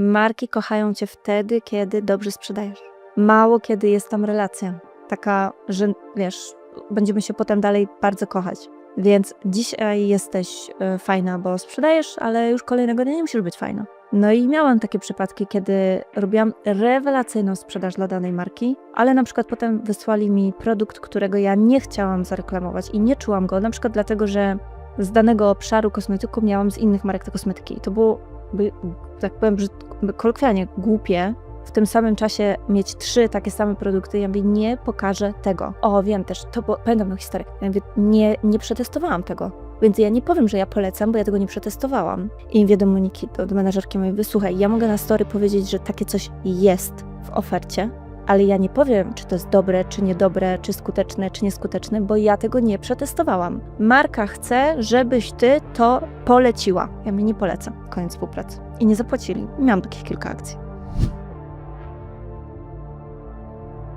Marki kochają cię wtedy, kiedy dobrze sprzedajesz. Mało kiedy jest tam relacja. Taka, że wiesz, będziemy się potem dalej bardzo kochać. Więc dzisiaj jesteś y, fajna, bo sprzedajesz, ale już kolejnego dnia nie musisz być fajna. No i miałam takie przypadki, kiedy robiłam rewelacyjną sprzedaż dla danej marki, ale na przykład potem wysłali mi produkt, którego ja nie chciałam zareklamować i nie czułam go, na przykład dlatego, że z danego obszaru kosmetyku miałam z innych marek te kosmetyki. To było, by, tak powiem kolokwialnie, głupie, w tym samym czasie mieć trzy takie same produkty, ja mówię, nie pokażę tego. O, wiem też, to było, pamiętam tę historię. Ja mówię, nie, nie przetestowałam tego. Więc ja nie powiem, że ja polecam, bo ja tego nie przetestowałam. I mówię do Moniki, do, do menedżerki, mówię, słuchaj, ja mogę na story powiedzieć, że takie coś jest w ofercie, ale ja nie powiem, czy to jest dobre, czy niedobre, czy skuteczne, czy nieskuteczne, bo ja tego nie przetestowałam. Marka chce, żebyś ty to poleciła. Ja mi nie polecam. Koniec współpracy. I nie zapłacili. Miałam takich kilka akcji.